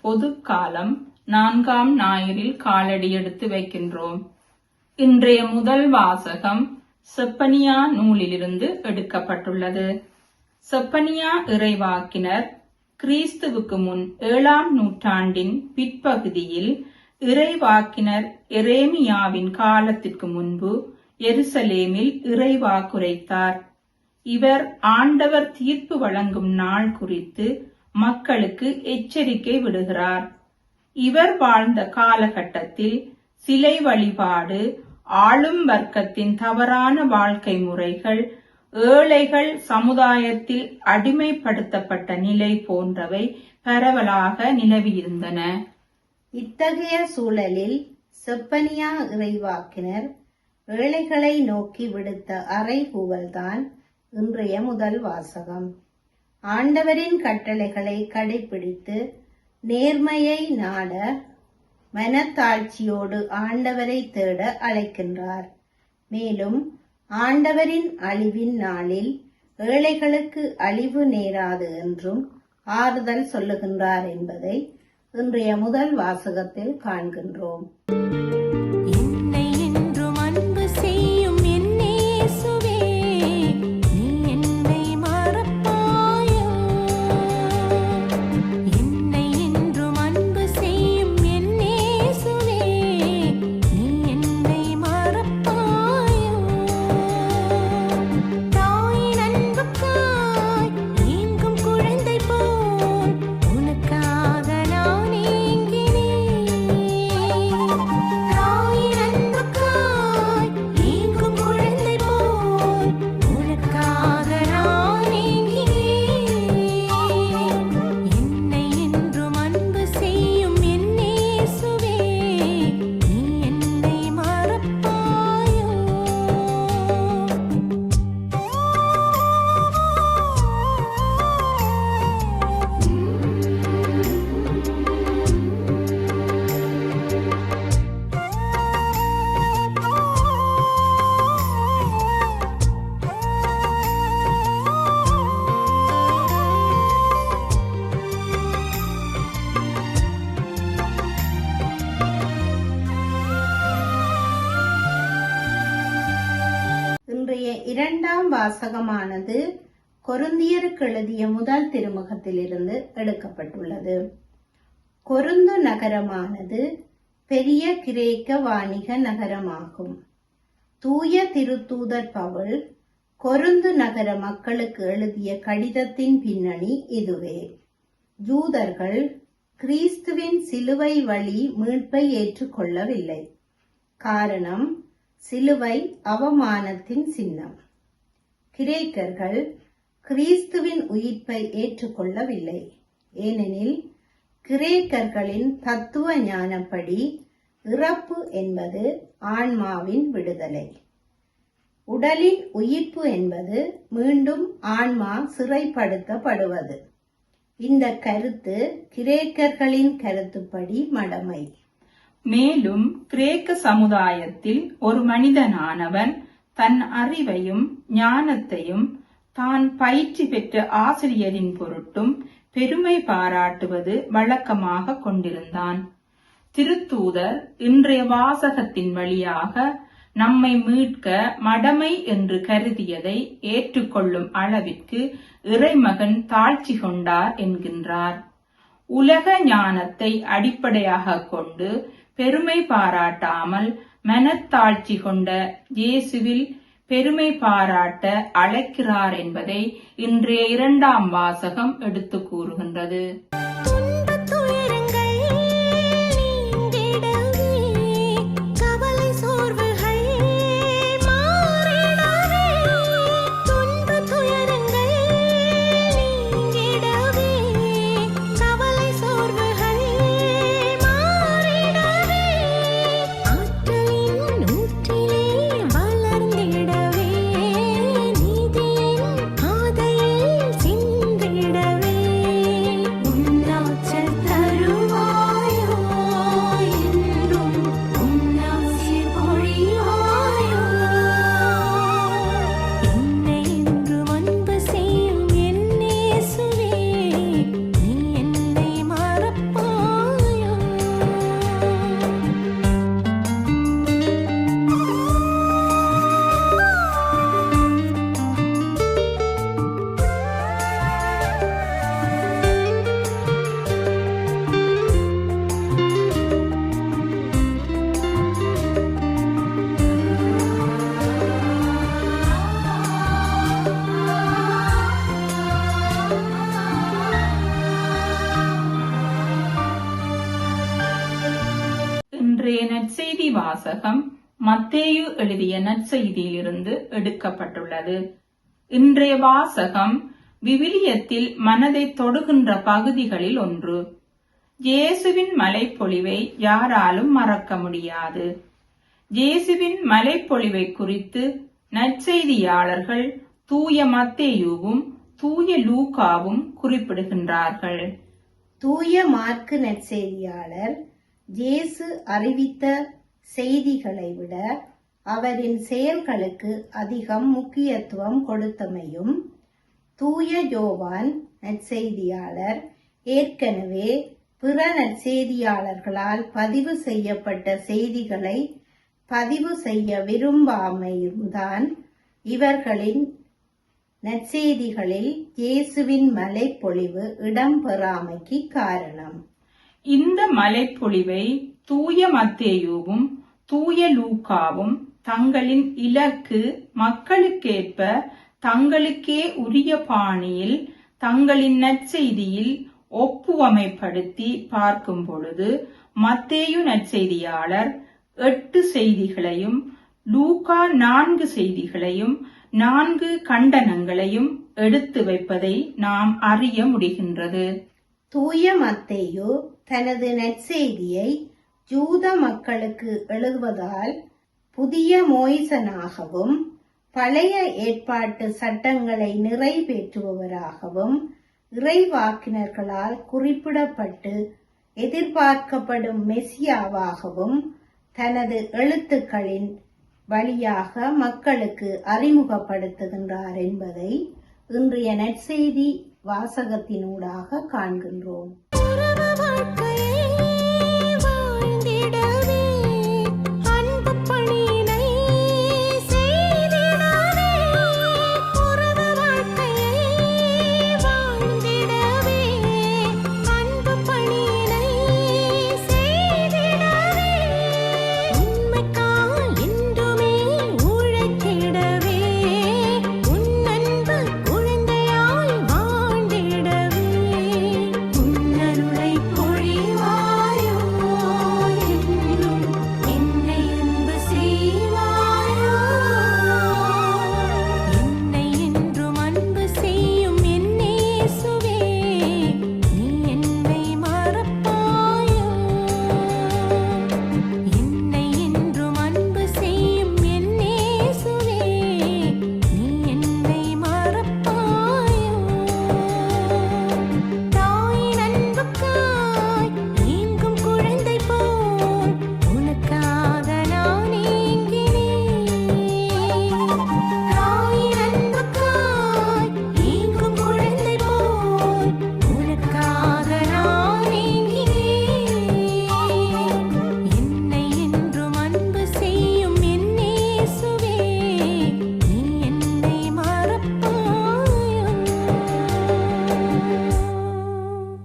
பொது காலம் நான்காம் ஞாயிறில் காலடி எடுத்து வைக்கின்றோம். இன்றைய முதல் வாசகம் செப்பனியா நூலிலிருந்து எடுக்கப்பட்டுள்ளது. செப்பனியா இறைவாக்கினர் கிறிஸ்துவுக்கு முன் ஏழாம் நூற்றாண்டின் பிற்பகுதியில் இறைவாக்கினர் எரேமியாவின் காலத்திற்கு முன்பு எருசலேமில் இறைவாக்குரைத்தார் இவர் ஆண்டவர் தீர்ப்பு வழங்கும் நாள் குறித்து மக்களுக்கு எச்சரிக்கை விடுகிறார். இவர் வாழ்ந்த காலகட்டத்தில் சிலை வழிபாடு ஆளும் வர்க்கத்தின் தவறான வாழ்க்கை முறைகள் ஏழைகள் சமுதாயத்தில் அடிமைப்படுத்தப்பட்ட நிலை போன்றவை பரவலாக நிலவியிருந்தன. இத்தகைய சூழலில் செப்பனியா இறைவாக்கினர் ஏழைகளை நோக்கி விடுத்த அறைகூவல்தான் இன்றைய முதல் வாசகம். ஆண்டவரின் கட்டளைகளை கடைபிடித்து நேர்மையை நாட மனத்தாழ்ச்சியோடு ஆண்டவரை தேட அழைக்கின்றார். மேலும் ஆண்டவரின் அழிவின் நாளில் ஏழைகளுக்கு அழிவு நேராது என்றும் ஆறுதல் சொல்லுகின்றார் என்பதை இன்றைய முதல் வாசகத்தில் காண்கின்றோம். வாசகமானது கொருந்தியருக்கு எழுதிய முதல் திருமுகத்திலிருந்து எடுக்கப்பட்டுள்ளது. கொருந்து நகரமானது பெரிய கிரேக்க வாணிக நகரமாகும். தூய திருத்தூதர் பவுல் கொருந்து நகர மக்களுக்கு எழுதிய கடிதத்தின் பின்னணி இதுவே. ஜூதர்கள் கிறிஸ்துவின் சிலுவை வழி மீட்பை ஏற்றுக்கொள்ளவில்லை. காரணம் சிலுவை அவமானத்தின் சின்னம். கிரேக்கர்கள் கிறிஸ்துவின் உயிர்ப்பை ஏற்றுக்கொள்ளவில்லை. ஏனெனில் கிரேக்கர்களின் தத்துவ ஞானப்படி இறப்பு என்பது ஆன்மாவின் விடுதலை. உடலின் உயிர்ப்பு என்பது மீண்டும் ஆன்மா சிறைப்படுத்தப்படுவது. இந்த கருத்து கிரேக்கர்களின் கருத்துப்படி மடமை. மேலும் கிரேக்க சமுதாயத்தில் ஒரு மனிதனானவன் தன் அறிவையும் ஞானத்தையும் தான் பயிற்சி பெற்ற ஆசிரியரின் பொருட்டும் பெருமை பாராட்டுவது வழக்கமாக கொண்டிருந்தான். திருத்தூதர் இன்றைய வாசகத்தின் வழியாக நம்மை மீட்க மடமை என்று கருதியதை ஏற்றுக்கொள்ளும் அளவிற்கு இறைமகன் தாழ்ச்சி கொண்டார் என்கின்றார். உலக ஞானத்தை அடிப்படையாக கொண்டு பெருமை பாராட்டாமல் மனத்தாழ்ச்சி கொண்ட இயேசுவில் பெருமை பாராட்ட அழைக்கிறார் என்பதை இன்றைய இரண்டாம் வாசகம் எடுத்து கூறுகின்றது. வாசகம் மத்தேயு எழுதிய நற்செய்தியிலிருந்து எடுக்கப்பட்டுள்ளது. இன்றைய வாசகம் விவிலியத்தில் மனதை தொடுகின்ற பகுதிகளில் ஒன்று. இயேசுவின் மலைப்பொழிவை யாராலும் மறக்க முடியாது. இயேசுவின் மலைப்பொழிவை குறித்து நற்செய்தியாளர்கள் தூய மத்தேயுவும் தூய லூகாவும் குறிப்பிடுகின்றார்கள். தூய மார்க்கு நற்செய்தியாளர் இயேசு அறிவித்த செய்திகளை விட அவரின் செயல்களுக்கு அதிகம் முக்கியத்துவம் கொடுத்தமையும் தூய ஜோவான் நற்செய்தியாளர் ஏற்கனவே பிற நற்செய்தியாளர்களால் பதிவு செய்யப்பட்ட செய்திகளை பதிவு செய்ய விரும்பாமையும் தான் இவர்களின் நற்செய்திகளில் இயேசுவின் மலைப்பொழிவு இடம்பெறாமைக்கு காரணம். இந்த மலைப்பொழிவை தூய மத்தேயுவும் தூய லூகாவும் தங்களின் இலக்கு மக்களுக்கேற்ப தங்களுக்கே உரிய பாணியில் தங்களின் நற்செய்தியில் ஒப்புவமைப்படுத்தி பார்க்கும் பொழுது மத்தேயு நற்செய்தியாளர் எட்டு செய்திகளையும் லூகா நான்கு செய்திகளையும் நான்கு கண்டனங்களையும் எடுத்து வைப்பதை நாம் அறிய முடிகின்றது. தூய மத்தேயு தனது நற்செய்தியை ஜூத மக்களுக்கு எழுதுவதால் புதிய மோய்சனாகவும் பழைய ஏற்பாட்டு சட்டங்களை நிறைவேற்றுபவராகவும் இறைவாக்கினர்களால் குறிப்பிடப்பட்டு எதிர்பார்க்கப்படும் மெசியாவாகவும் தனது எழுத்துக்களின் வழியாக மக்களுக்கு அறிமுகப்படுத்துகின்றார் என்பதை இன்றைய நற்செய்தி வாசகத்தினூடாக காண்கின்றோம்.